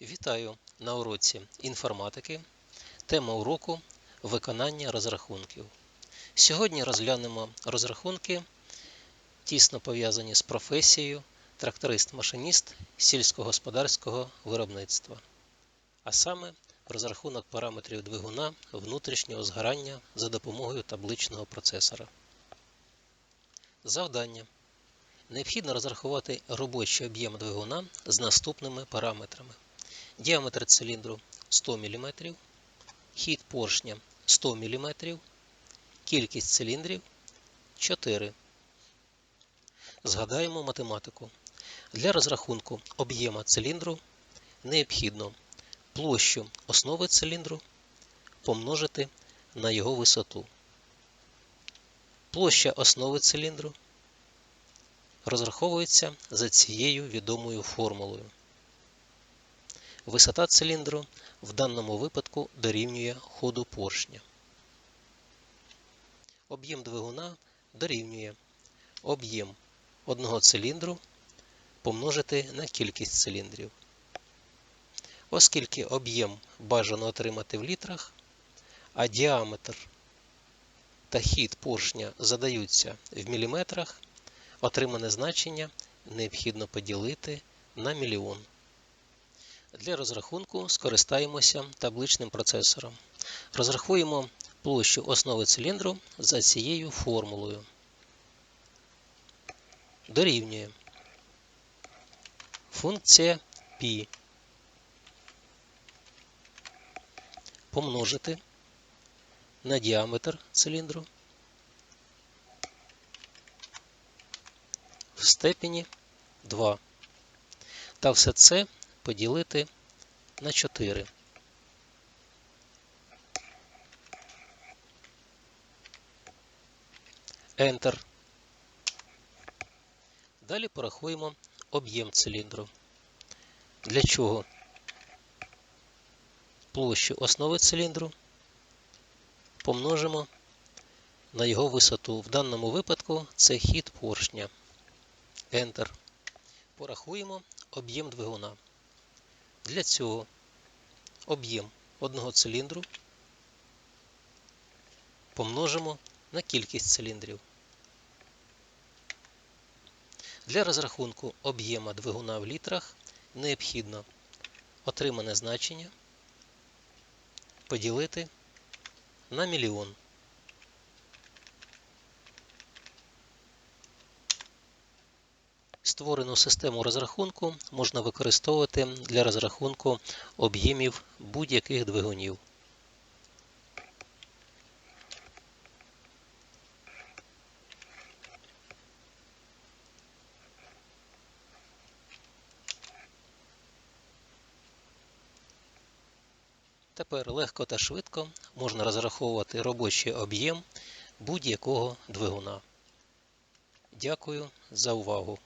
Вітаю на уроці інформатики. Тема уроку виконання розрахунків. Сьогодні розглянемо розрахунки, тісно пов'язані з професією тракторист-машиніст сільськогосподарського виробництва, а саме розрахунок параметрів двигуна внутрішнього згорання за допомогою табличного процесора. Завдання. Необхідно розрахувати робочий об'єм двигуна з наступними параметрами. Діаметр циліндру 100 мм, хід поршня 100 мм, кількість циліндрів 4. Згадаємо математику. Для розрахунку об'єма циліндру необхідно площу основи циліндру помножити на його висоту. Площа основи циліндру розраховується за цією відомою формулою. Висота циліндру в даному випадку дорівнює ходу поршня. Об'єм двигуна дорівнює об'єм одного циліндру помножити на кількість циліндрів. Оскільки об'єм бажано отримати в літрах, а діаметр та хід поршня задаються в міліметрах, отримане значення необхідно поділити на мільйон. Для розрахунку скористаємося табличним процесором. Розрахуємо площу основи циліндру за цією формулою. Дорівнює функція π помножити на діаметр циліндру в степені 2. Та все це поділити на 4. Enter. Далі порахуємо об'єм циліндру. Для чого? Площу основи циліндру помножимо на його висоту. В даному випадку це хід поршня. Enter. Порахуємо об'єм двигуна. Для цього об'єм одного циліндру помножимо на кількість циліндрів. Для розрахунку об'єма двигуна в літрах необхідно отримане значення поділити на мільйон. Створену систему розрахунку можна використовувати для розрахунку об'ємів будь-яких двигунів. Тепер легко та швидко можна розраховувати робочий об'єм будь-якого двигуна. Дякую за увагу!